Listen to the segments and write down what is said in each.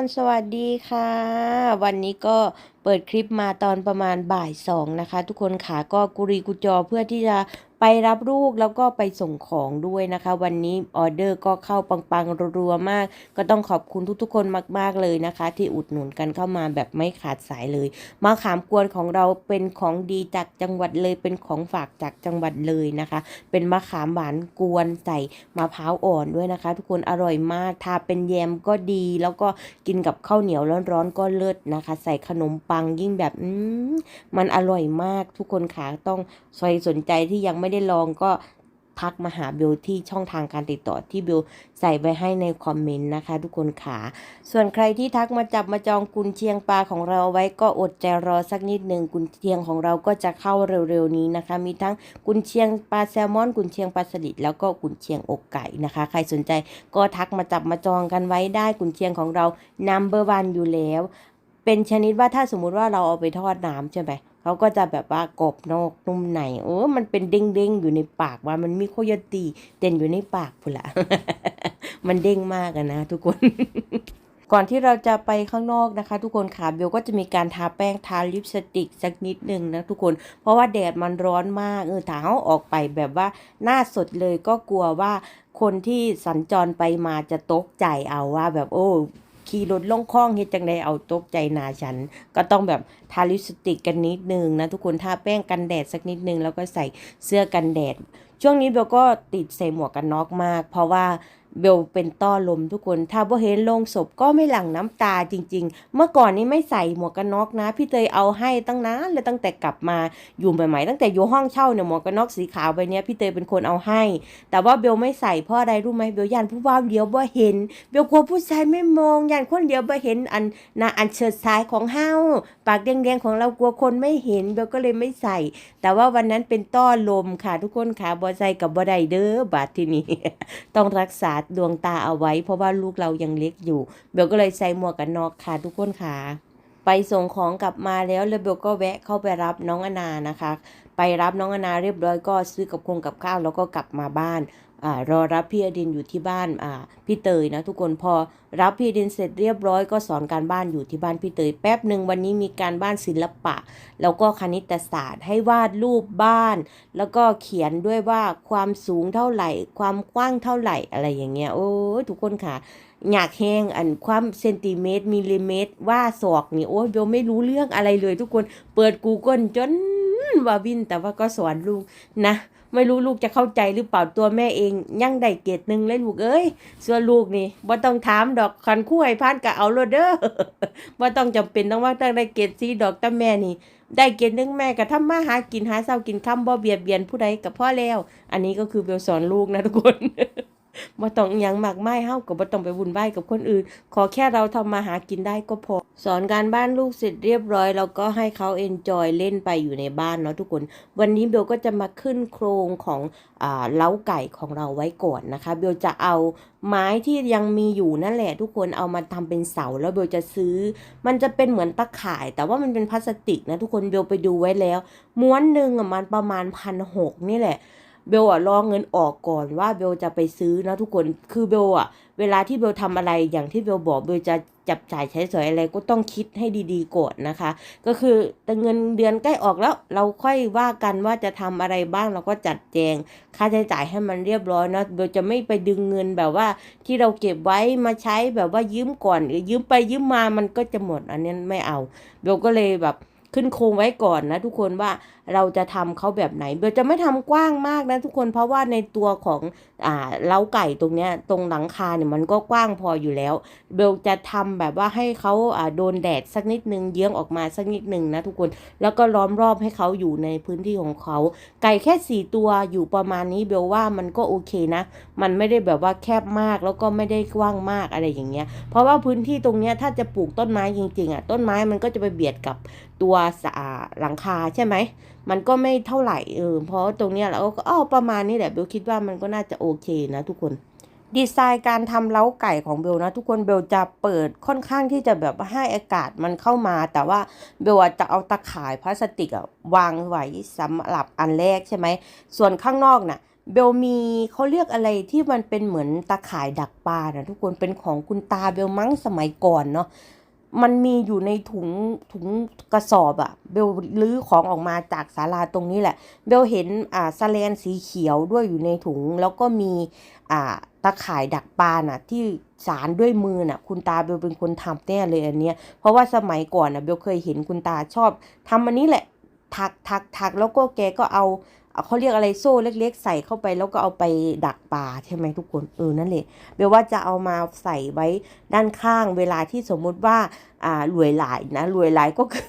กคนสวัสดีค่ะ วันนี้ก็เปิดคลิปมาตอนประมาณบ่ายสองนะคะ ทุกคนขาก็กุรีกุจอเพื่อที่จะ ไปรับลูกแล้วก็ไปส่งของด้วยนะคะ วันนี้ออเดอร์ก็เข้าปังๆรัวๆมาก ก็ต้องขอบคุณทุกๆคนมากๆเลยนะคะ ที่อุดหนุนกันเข้ามาแบบไม่ขาดสายเลยมะขามกวนของเราเป็นของดีจากจังหวัดเลยเป็นของฝากจากจังหวัดเลยนะคะ เป็นมะขามหวานกวนใส่มะพร้าวอ่อนด้วยนะคะ ทุกคนอร่อยมากทาเป็นแยมก็ดี แล้วก็กินกับข้าวเหนียวร้อนๆก็เลิศนะคะ ใส่ขนมปังยิ่งแบบอืมมันอร่อยมากทุกคนค่ะต้องใครสนใจที่ยังไม่ได้ลองก็ทักมาหาเบลที่ช่องทางการติดต่อที่เบลใส่ไว้ให้ในคอมเมนต์นะคะ ทุกคนค่ะ ส่วนใครที่ทักมาจับมาจองกุนเชียงปลาของเราไว้ก็อดใจรอสักนิดหนึ่งกุนเชียงของเราก็จะเข้าเร็วๆนี้นะคะ มีทั้งกุนเชียงปลาแซลมอน กุนเชียงปลาสลิดแล้วก็กุนเชียงอกไก่นะคะ ใครสนใจก็ทักมาจับมาจองกันไว้ได้กุนเชียงของเรา number one อยู่แล้ว เป็นชนิดว่าถ้าสมมุติว่าเราเอาไปทอดน้ำใช่ไหม เขาก็จะแบบว่ากรอบนอกนุ่มในโอ้มันเป็นเด้งๆอยู่ในปากว่ามันมีโคโยตีเด่นอยู่ในปากพุ่นละมันเด้งมากอะนะ ทุกคน ก่อนที่เราจะไปข้างนอกนะคะ ทุกคนค่ะเบลก็จะมีการทาแป้งทาลิปสติกสักนิดหนึ่งนะทุกคนเพราะว่าแดดมันร้อนมากเออถ้าเขาออกไปแบบว่าหน้าสดเลยก็กลัวว่าคนที่สัญจรไปมาจะตกใจเอาว่าแบบโอ้ ขี่รถล่องคล่องเฮ็ดจังไดเอาตกใจหนาฉัน ก็ต้องแบบทาลิปสติกกันนิดนึงนะทุกคนทาแป้งกันแดดสักนิดนึง แล้วก็ใส่เสื้อกันแดด ช่วงนี้เบลก็ติดใส่หมวกกันน็อกมาก เพราะว่า เบลเป็นต้อลมทุกคน ถ้าบ่เห็นโลงศพก็ไม่หลั่งน้ำตาจริง ๆ เมื่อก่อนนี้ไม่ใส่หมวกกันน็อกนะ พี่เตยเอาให้ตั้งนานเลยตั้งแต่กลับมาอยู่ใหม่ๆตั้งแต่อยู่ห้องเช่าเนี่ยหมวกกันน็อกสีขาวใบนี้พี่เตยเป็นคนเอาให้ แต่ว่าเบลไม่ใส่เพราะอะไรรู้ไหมเบลยันผู้ว่าเดียวบ่เห็น เบลกลัวผู้ชายไม่มองยันคนเดียวบ่เห็นอันนาอันเฉิดซ้ายของเฮาปากแดงๆของเรากลัวคนไม่เห็นเบลก็เลยไม่ใส่ แต่ว่าวันนั้นเป็นต้อลมค่ะทุกคนค่ะบ่ใส่กับบ่ได้เด้อบาดที่นี่ต้องรักษาดวงตาเอาไว้ เพราะว่าลูกเรายังเล็กอยู่ เบลก็เลยใส่หมวกกันน็อกค่ะทุกคนค่ะ ไปส่งของกลับมาแล้วแล้วเบลก็แวะเข้าไปรับน้องอนานะคะ ไปรับน้องอนาเรียบร้อยก็ซื้อกับคงกับข้าวแล้วก็กลับมาบ้านอรอรับพี่อดินอยู่ที่บ้านพี่เตยนะทุกคนพอรับพี่อดินเสร็จเรียบร้อยก็สอนการบ้านอยู่ที่บ้านพี่เตยแป๊บหนึ่งวันนี้มีการบ้านศิลปะ แล้วก็คณิตศาสตร์ให้วาดรูปบ้าน แล้วก็เขียนด้วยว่าความสูงเท่าไหร่ ความกว้างเท่าไหร่อะไรอย่างเงี้ยโอ้ยทุกคนค่ะ อยากแห้งอันความเซนติเมตรมิลลิเมตร ว่าศอกนี่โอ้ยเบลไม่รู้เรื่องอะไรเลยทุกคนเปิด Google จนว่าวินแต่ว่าก็สอนลูกนะไม่รู้ลูกจะเข้าใจหรือเปล่าตัวแม่เองยังได้เกรดหนึ่งเลยลูกเอ้ยส่วนลูกนี่บ่ต้องถามดอกคันคู่ให้พานก็เอาโลดเด้อบ่ต้องจำเป็นต้องว่าต้องได้เกรดสีดอกแต่แม่นี่ ได้เกณฑ์หนึงแม่ก็ทำมาหากินหาเช้ากินค่ำบ่เบียดเบียนผู้ใดกับพ่อแล้ว อันนี้ก็คือเบลสอนลูกนะทุกคน บ่ต้องอยังหมากไมายเฮาก็บ่ต้องไปวุ่นวายกับคนอื่น ขอแค่เราทำมาหากินได้ก็พอ สอนการบ้านลูกเสร็จเรียบร้อย แล้วก็ให้เขาเอนจอยเล่นไปอยู่ในบ้านเนาะทุกคน วันนี้เบลก็จะมาขึ้นโครงของอ่าเล้าไก่ของเราไว้ก่อนนะคะ เบลจะเอาไม้ที่ยังมีอยู่นั่นแหละ ทุกคนเอามาทำเป็นเสาแล้วเบลจะซื้อ มันจะเป็นเหมือนตะข่าย แต่ว่ามันเป็นพลาสติกนะทุกคนเบลไปดูไว้แล้ว ม้วนหนึ่งอะมันประมาณพันหกนี่แหละ เบลอะรอเงินออกก่อนว่าเบลจะไปซื้อนะทุกคนคือเบลอะเวลาที่เบลทำอะไรอย่างที่เบลบอกเบลจะจับจ่ายใช้สอยอะไรก็ต้องคิดให้ดีๆก่อนนะคะ ก็คือแต่เงินเดือนใกล้ออกแล้ว เราค่อยว่ากันว่าจะทำอะไรบ้างเราก็จัดแจง ค่าใช้จ่ายให้มันเรียบร้อยนะเบลจะไม่ไปดึงเงินแบบว่าที่เราเก็บไว้มาใช้แบบว่ายืมก่อนหรือยืมไปยืมมามันก็จะหมดอันนี้ไม่เอาเบลก็เลยแบบขึ้นโครงไว้ก่อนนะทุกคนว่า เราจะทำเขาแบบไหนเบลจะไม่ทำกว้างมากนะทุกคนเพราะว่าในตัวของอ่าเล้าไก่ตรงเนี้ยตรงหลังคาเนี่ยมันก็กว้างพออยู่แล้ว เบลจะทำแบบว่าให้เขาอ่าโดนแดดสักนิดนึงเยื้องออกมาสักนิดนึงนะทุกคนแล้วก็ล้อมรอบให้เขาอยู่ในพื้นที่ของเขา ไก่แค่สี่ตัวอยู่ประมาณนี้เบลว่ามันก็โอเคนะ มันไม่ได้แบบว่าแคบมากแล้วก็ไม่ได้กว้างมากอะไรอย่างเงี้ย เพราะว่าพื้นที่ตรงเนี้ยถ้าจะปลูกต้นไม้จริงๆอะต้นไม้มันก็จะไปเบียดกับตัวสาหลังคาใช่ไหม มันก็ไม่เท่าไหร่เออเพราะตรงเนี้ยเราก็อ้อประมาณนี้แหละเบลคิดว่ามันก็น่าจะโอเคนะทุกคนดีไซน์การทำเล้าไก่ของเบลนะทุกคนเบลจะเปิดค่อนข้างที่จะแบบให้อากาศมันเข้ามา แต่ว่าเบลจะเอาตะข่ายพลาสติกอะวางไว้สำหรับอันแรกใช่ไหมส่วนข้างนอกน่ะเบลมีเขาเรียกอะไรที่มันเป็นเหมือนตาข่ายดักปลานะทุกคนเป็นของคุณตาเบลมั้งสมัยก่อนเนาะ มันมีอยู่ในถุงถุงกระสอบอะเบลลื้อของออกมาจากศาลาตรงนี้แหละ เบลเห็นอ่าสแลนสีเขียวด้วยอยู่ในถุง แล้วก็มีอ่าตาข่ายดักปลาน่ะ ที่สารด้วยมือน่ะ คุณตาเบลเป็นคนทำแน่เลยอันเนี้ย เพราะว่าสมัยก่อนน่ะเบลเคยเห็นคุณตาชอบทำอันนี้แหละ ถักถักถักแล้วก็แกก็เอา เอาเขาเรียกอะไรโซ่เล็ก ๆ ใส่เข้าไปแล้วก็เอาไปดักปลาใช่ไหมทุกคนเออนั่นแหละเบลว่าจะเอามาใส่ไว้ด้านข้างเวลาที่สมมุติว่าอ่ารวยหลายนะรวยหลายก็คือ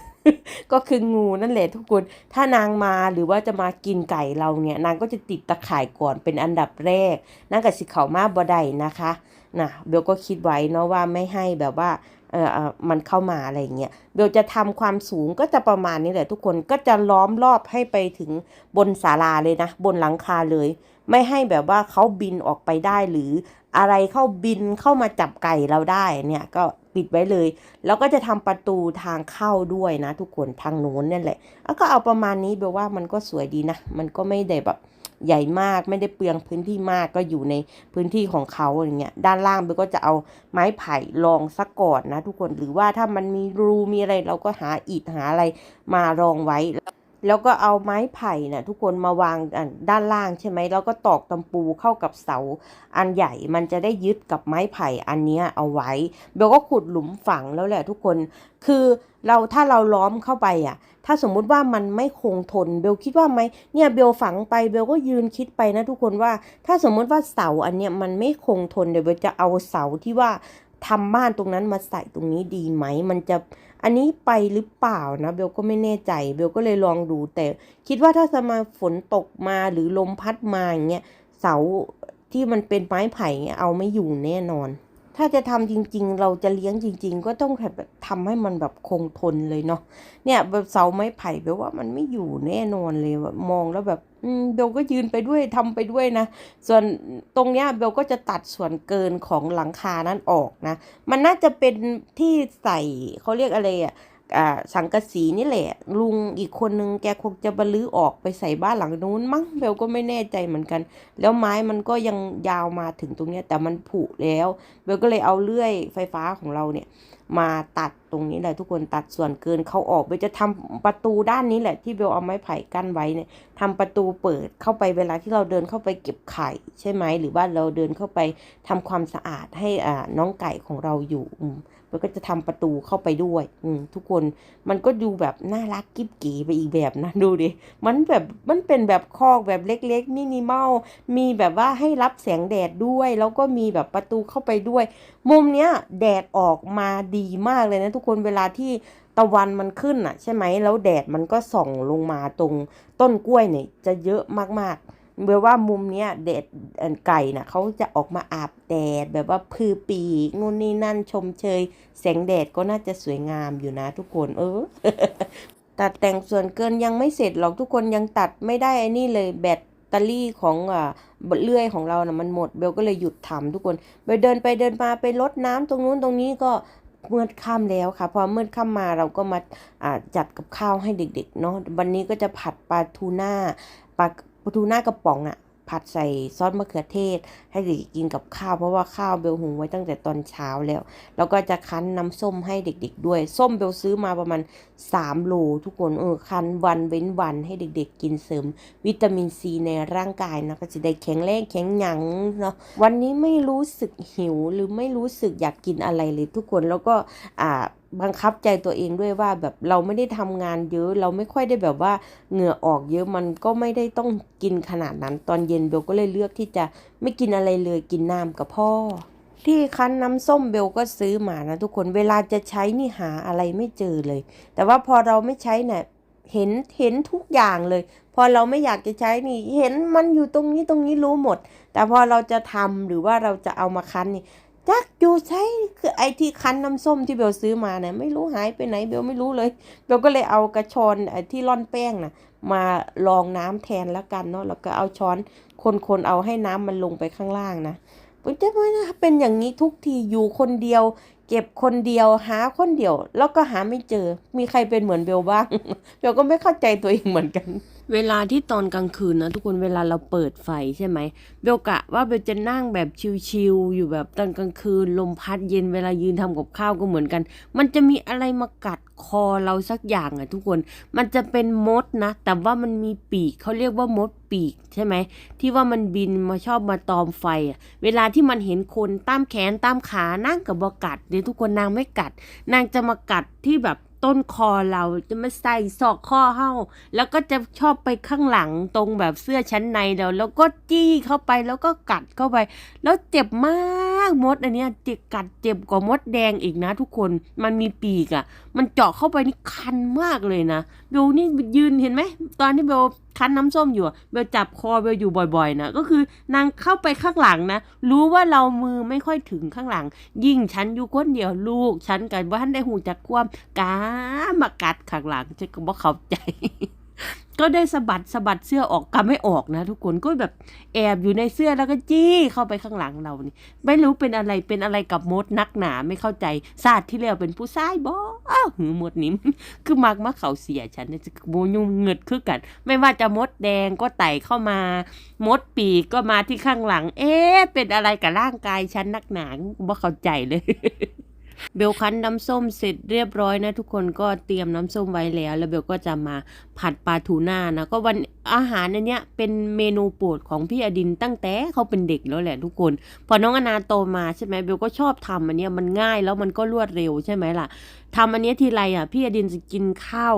ก็คืองูนั่นแหละทุกคน ถ้านางมาหรือว่าจะมากินไก่เราเนี่ย นางก็จะติดตะข่ายก่อนเป็นอันดับแรกนางกับสิเขามาบ่ได้นะคะนะเบลก็คิดไว้เนาะว่าไม่ให้แบบว่า เออมันเข้ามาอะไรอย่างเงี้ยเบลจะทำความสูงก็จะประมาณนี้แหละทุกคนก็จะล้อมรอบให้ไปถึงบนศาลาเลยนะ บนหลังคาเลย ไม่ให้แบบว่าเขาบินออกไปได้หรืออะไรเข้าบินเข้ามาจับไก่เราได้เนี่ยก็ปิดไว้เลย แล้วก็จะทำประตูทางเข้าด้วยนะ ทุกคนทางโน้นนั่นแหละแล้วก็เอาประมาณนี้เบลว่ามันก็สวยดีนะ มันก็ไม่ได้แบบ ใหญ่มากไม่ได้เปลืองพื้นที่มากก็อยู่ในพื้นที่ของเขาอย่างเงี้ยด้านล่างเบลก็จะเอาไม้ไผ่รองซะก่อนนะทุกคนหรือว่าถ้ามันมีรูมีอะไรเราก็หาอิฐหาอะไรมารองไว้แล้วก็เอาไม้ไผ่นะ่ะทุกคนมาวางด้านล่างใช่ไหมแล้วก็ตอกตำปูเข้ากับเสา อันใหญ่มันจะได้ยึดกับไม้ไผ่อันนี้เอาไว้เบลก็ขุดหลุมฝังแล้วแหละทุกคน คือเราถ้าเราล้อมเข้าไปอะ ถ้าสมมุติว่ามันไม่คงทนเบลคิดว่าไหมเนี่ยเบลฝังไปเบลก็ยืนคิดไปนะทุกคนว่า ถ้าสมมุติว่าเสาอันเนี้ยมันไม่คงทนเดี๋ยวเบลจะเอาเสาที่ว่าทำบ้านตรงนั้นมาใส่ตรงนี้ดีไหม มันจะอันนี้ไปหรือเปล่านะเบลก็ไม่แน่ใจเบลก็เลยลองดูแต่คิดว่าถ้าจะมาฝนตกมาหรือลมพัดมาอย่างเงี้ยเสาที่มันเป็นไม้ไผ่เงี้ยเอาไม่อยู่แน่นอน ถ้าจะทำจริง ๆ เราจะเลี้ยงจริง ๆ ก็ต้องแบบทำให้มันแบบคงทนเลยเนาะเนี่ยแบบเสาไม้ไผ่แบลว่ามันไม่อยู่แน่นอนเลยแบบมองแล้วแบบอืมเบลก็ยืนไปด้วยทำไปด้วยนะ ส่วนตรงเนี้ยเบลก็จะตัดส่วนเกินของหลังคานั้นออกนะ มันน่าจะเป็นที่ใส่เขาเรียกอะไรอะ่ะ สังกะสีนี่แหละ ลุงอีกคนนึงแกคงจะบรรลือออกไปใส่บ้านหลังนู้นมั้งเบลก็ไม่แน่ใจเหมือนกัน แล้วไม้มันก็ยังยาวมาถึงตรงเนี้ยแต่มันผุแล้วเบลก็เลยเอาเลื่อยไฟฟ้าของเราเนี่ย มาตัดตรงนี้แหละทุกคนตัดส่วนเกินเขาออกเบลจะทำประตูด้านนี้แหละ ที่เบลเอาไม้ไผ่กั้นไว้เนี่ยทำประตูเปิดเข้าไปเวลาที่เราเดินเข้าไปเก็บไข่ ใช่ไหมหรือว่าเราเดินเข้าไปทำความสะอาดให้อ่าน้องไก่ของเราอยู่ มเบลก็จะทำประตูเข้าไปด้วย อืทุกคนมันก็ดูแบบน่ารักกิ๊บเก๋ไปอีกแบบนะดูดิมันแบบมันเป็นแบบคอกแบบเล็กๆมินิมอลมีแบบว่าให้รับแสงแดดด้วย แล้วก็มีแบบประตูเข้าไปด้วย มุมเนี้ยแดดออกมาดีมากเลยนะทุกคนเวลาที่ตะวันมันขึ้นอะ ใช่ไหมแล้วแดดมันก็ส่องลงมาตรงต้นกล้วยเนี่ยจะเยอะมากๆ เบลว่ามุมเนี้ยแดดไก่น่ะเขาจะออกมาอาบแดดแบบว่าพือปีกนู่นนี่นั่นชมเชย แสงแดดก็น่าจะสวยงามอยู่นะทุกคน เออ ตัดแต่งส่วนเกินยังไม่เสร็จหรอกทุกคนยังตัดไม่ได้ไอ้นี่เลยแบตเตอรี่ของอ่าเลื่อยของเรานะ่ะมันหมดเบลก็เลยหยุดทำทุกคนไปเดินไปเดินมาไปรดน้ำตรงนู้นตรงนี้ก็เมืดค่ำแล้วค่ะ พอเมืดค่ำมาเราก็มาจัดกับข้าวให้เด็กๆเนาะวันนี้ก็จะผัดปลาทูน่าปลา ปลาทูน่ากระป๋องอะ่ะ ผัดใส่ซอสมะเขือเทศ ให้เด็กกินกับข้าวเพราะว่าข้าวเบลหุงไว้ตั้งแต่ตอนเช้าแล้ว แล้วก็จะคั้นน้ำส้มให้เด็ก ๆ ด้วย ส้มเบลซื้อมาประมาณ3โลทุกคนเออคั้นวันเว้นวันให้เด็ก ๆ กินเสริม วิตามินซีในร่างกายนะก็จะได้แข็งแรงแข็งหยังเนาะวันนี้ไม่รู้สึกหิวหรือไม่รู้สึกอยากกินอะไรเลยทุกคนแล้วก็อ่า บังคับใจตัวเองด้วยว่าแบบเราไม่ได้ทำงานเยอะ เราไม่ค่อยได้แบบว่าเหงื่อออกเยอะมันก็ไม่ได้ต้องกินขนาดนั้น ตอนเย็นเบลก็เลยเลือกที่จะไม่กินอะไรเลยกินน้ำกับพ่อ ที่คั้นน้ำส้มเบลก็ซื้อมานะทุกคนเวลาจะใช้นี่หาอะไรไม่เจอเลย แต่ว่าพอเราไม่ใช้เนี่ยเห็นเห็นทุกอย่างเลย พอเราไม่อยากจะใช้นี่ เห็นมันอยู่ตรงนี้ตรงนี้รู้หมด แต่พอเราจะทำหรือว่าเราจะเอามาคั้นนี่ จักอยู่ใช้คือไอที่คั้นน้ำส้มที่เบลซื้อมาเนี่ยไม่รู้หายไปไหนเบลไม่รู้เลยเบลก็เลยเอากระชอนไอที่ร่อนแป้งน่ะมาลองน้ำแทนแล้วกันเนาะแล้วก็เอาช้อนคนๆเอาให้น้ำมันลงไปข้างล่างนะผมจะไม่นะเป็นอย่างนี้ทุกทีอยู่คนเดียว เก็บคนเดียวหาคนเดียว แล้วก็หาไม่เจอ มีใครเป็นเหมือนเบลบ้างเบลก็ไม่เข้าใจตัวเองเหมือนกัน เวลาที่ตอนกลางคืนนะทุกคนเวลาเราเปิดไฟใช่ไหมเบลกะว่าเบลจะนั่งแบบชิลๆอยู่แบบตอนกลางคืนลมพัดเย็นเวลายืนทำกับข้าวก็เหมือนกัน มันจะมีอะไรมากัดคอเราสักอย่างอะทุกคน มันจะเป็นมดนะ แต่ว่ามันมีปีกเขาเรียกว่ามดปีกใช่ไหมที่ว่ามันบินมาชอบมาตอมไฟอะเวลาที่มันเห็นคนตามแขนตามขานั่งกับบกัดเดี๋ยวทุกคนนางไม่กัด นางจะมากัดที่แบบ ต้นคอเราจะมาใส่ศอกข้อเห้าแล้วก็จะชอบไปข้างหลังตรงแบบเสื้อชั้นในเราแล้วก็จี้เข้าไปแล้วก็กัดเข้าไป แล้วเจ็บมากมดอันเนี้ยเจ็บกัดเจ็บกว่ามดแดงอีกนะ ทุกคนมันมีปีกอะ่ะ มันเจาะเข้าไปนี่คันมากเลยนะเบลนี่ยืนเห็นไหมตอนที่เบล คั้นน้ำส้มอยู่เบลจับคอเบลอยู่บ่อยๆนะก็คือนางเข้าไปข้างหลังนะ รู้ว่าเรามือไม่ค่อยถึงข้างหลัง ยิ่งฉันอยู่คนเดียวลูกฉันกันว่าท่านได้หูจักความกามากัดข้างหลังฉันก็บอกเข้าใจ ก็ได้สะบัดสะบัดเสื้อออกกำไม่ออกนะ ทุกคนก็แบบแอบอยู่ในเสื้อแล้วก็จี้เข้าไปข้างหลังเรานี่ ไม่รู้เป็นอะไรเป็นอะไรกับมดนักหนาไม่เข้าใจศาสตร์ที่แล้วเป็นผู้ชายบอหือมดนิ่มคือมักมาเขาเสียฉันจะโมยุ่งเงิดคือกัน ไม่ว่าจะมดแดงก็ไต่เข้ามา มดปีกก็มาที่ข้างหลัง เอ๊ะเป็นอะไรกับร่างกายฉันนักหนาบ่เข้าใจเลย เบลคั้นน้ำส้มเสร็จเรียบร้อยนะ ทุกคนก็เตรียมน้ำส้มไว้แล้ว แล้วเบลก็จะมาผัดปลาทูน่านะ ก็วันอาหารอันเนี้ยเป็นเมนูโปรดของพี่อดินตั้งแต่เขาเป็นเด็กแล้วแหละทุกคน พอน้องอนาโตมาใช่ไหมเบลก็ชอบทำอันเนี้ยมันง่ายแล้วมันก็รวดเร็วใช่ไหมล่ะทำอันเนี้ยทีไรอะพี่อดินจะกินข้าว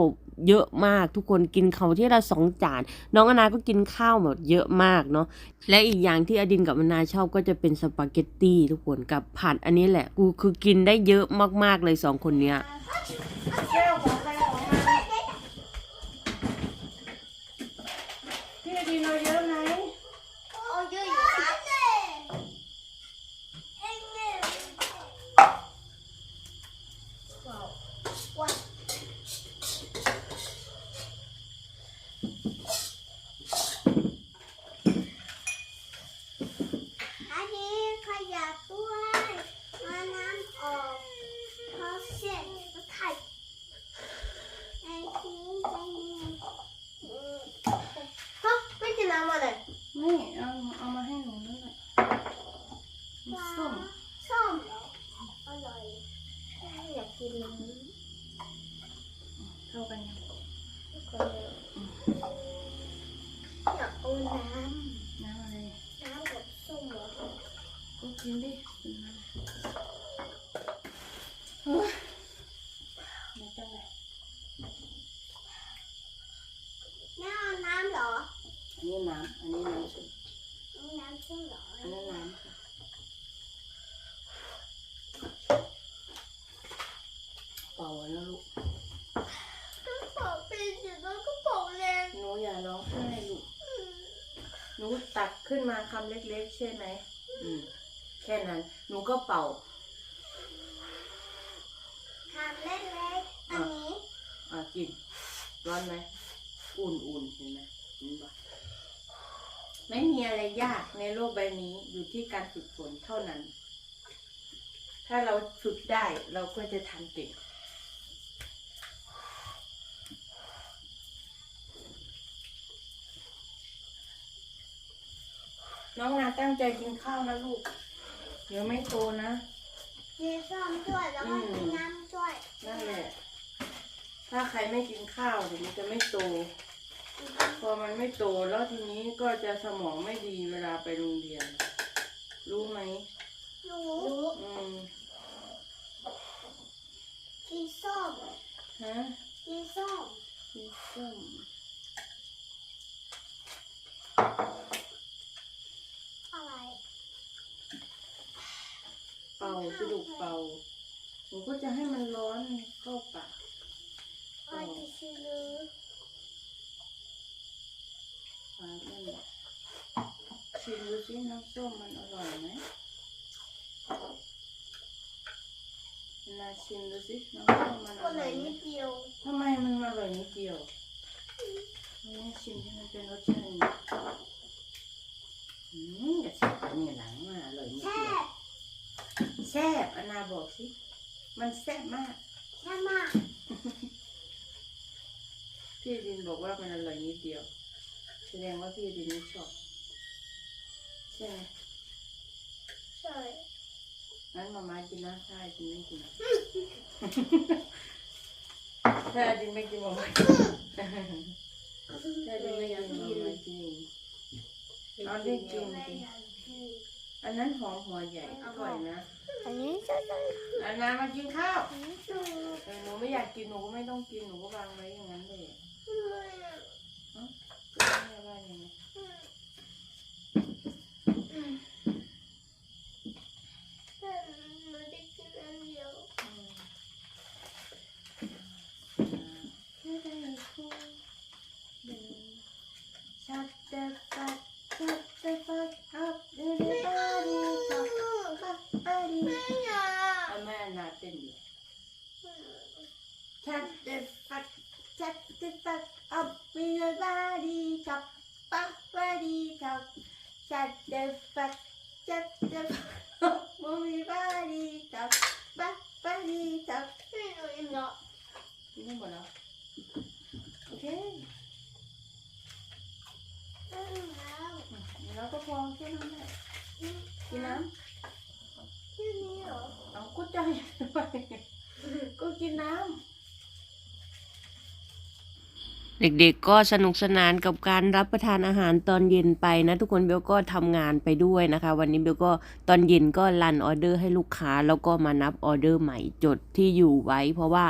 เยอะมากทุกคนกินเขาที่ละสองจาน น้องอนาก็กินข้าวแบบเยอะมากเนาะและอีกอย่างที่อดินกับอนาชอบก็จะเป็นสปาเกตตี้ทุกคนกับผัดอันนี้แหละกูคือกินได้เยอะมากๆเลยสองคนเนี้ยที่อดินเราเยอะไหม เอาเยอะอยู่ครับว้าวอันนี้ขยะด้วยมาน้ำออกพอเสร็จก็ไข่ไอ้ที่จะมีอืมฮะไม่กินน้ำอะไร นี่เอาเอามาให้หนูนั่นแหละมันส้ม ส้มเหรออร่อยอยากกินน้ เข้ากันยังำก็เลยอยากเอาน้ น้ำอะไรำน้ำกับส้มเหรอ ก็กินดิกินมาเฮ้ยไม่ต้องเลย น้ำเอาน้ำเหรอ อั น้ำอันนี้น้ำส้มเอาน้ำส้มเหรออันนั้นน้ำค่ะเป่าแล้วลูกก็บอกเป็นอยู่แล้วก็บอกแรงหนูอย่าร้องไห้ลูกหนูตักขึ้นมาคำเล็กๆ ใช่ไหมอืมแค่นั้นหนูก็เป่าทำเล็กๆอันนี้อะกินร้อนไหมอุ่นๆเห็นไหมเห็นปะ ไม่มีอะไรยากในโลกใบนี้อยู่ที่การฝึกฝนเท่านั้น ถ้าเราฝึกได้เราก็จะทำเก่งน้องนาตั้งใจกินข้าวนะลูก เดี๋ยวไม่โตนะมีส้มด้วยแล้วก็มีน้ำด้วย นั่นแหละ ถ้าใครไม่กินข้าวเดี๋ยวมันจะไม่โต พอมันไม่โตแล้วทีนี้ก็จะสมองไม่ดีเวลาไปโรงเรียน รู้ไหมรู้อืมกินส้มฮะกินส้มกินส้มอะไรเป่าสะดุกเป่าหนูก็จะให้มันร้อนเข้าปากอะไรที่ชื่อ อ่านั่นแหละชิมดูสิน้ำส้มมันอร่อยไหมนาชิมดูสิน้ำส้มมันอก็เลร่อยยไหมนิดเดียวทำไมมันอร่อยนิดเดียวไม่ชิมให้มันเป็นรสชาตินี้อืมอย่าชิมอันนี้หลังมาอร่อยนิดแช่เดียวแซ่บอนนาบอกสิ มันแซ่บมากแช่มากพี่ดินบอกว่ามันอร่อยนิดเดียว แสดงว่าพี่ดินชอบใช่ไหมใช่งั้นมามากินนะถ้าดินไม่กินถ้าดินไม่กินมามากินถ้าดินไม่กินมามากินเอาได้กินไม่อยากกินอันนั้นหอมหัวใหญ่อร่อยนะอันนี้จะได้อันนั้นมากินข้าวอันนี้จะเออหนูไม่อยากกินหนูก็ไม่ต้องกินหนูก็วางไว้อย่างนั้นเลย ไม่อยาก จะไม่ว่ายังไง แต่มันได้กินอันเดียว อืม ไม่ได้คุย Shut the fuck, shut the fuck up, do the body talk, body. ไม่อยาก เอาแม่นาเต้นอยู่ Shut the fuck, shut the fuck up with the body talk, body talk. Shut the fuck, shut the fuck up with the body talk, body talk. ไม่รู้อีกแล้ว กินได้หมดแล้ว โอเคไม่รู้แล้วแล้วก็พอแค่นั้นแหละกินน้ำแค่นี้เหรอเอาก็ใจไปก็กินน้เด็กๆก็สนุกสนานกับการรับประทานอาหารตอนเย็นไปนะทุกคนเบลก็ทำงานไปด้วยนะคะ วันนี้เบลก็ตอนเย็นก็รันออเดอร์ให้ลูกค้า แล้วก็มานับออเดอร์ใหม่จดที่อยู่ไว้ เพราะว่า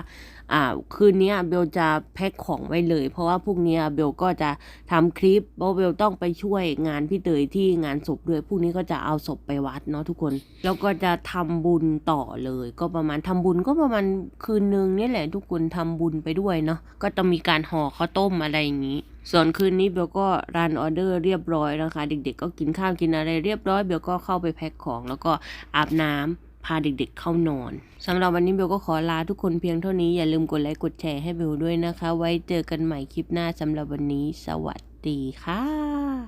อ่าคืนนี้เบลจะแพ็คของไว้เลย เพราะว่าพรุ่งนี้เบลก็จะทำคลิปเพราะเบลต้องไปช่วยงานพี่เตยที่งานศพด้วยพรุ่งนี้ก็จะเอาศพไปวัดเนาะทุกคน แล้วก็จะทำบุญต่อเลย ก็ประมาณทำบุญก็ประมาณคืนนึงนี่แหละทุกคนทำบุญไปด้วยเนาะก็จะมีการห่อข้าวต้มอะไรอย่างนี้ส่วนคืนนี้เบลก็รันออเดอร์เรียบร้อยนะคะ เด็กๆ ก็กินข้าวกินอะไรเรียบร้อยเบลก็เข้าไปแพ็คของแล้วก็อาบน้ำ พาเด็กๆเข้านอนสำหรับวันนี้เบลก็ขอลาทุกคนเพียงเท่านี้อย่าลืมกดไลค์กดแชร์ให้เบลด้วยนะคะ ไว้เจอกันใหม่คลิปหน้าสำหรับวันนี้ สวัสดีค่ะ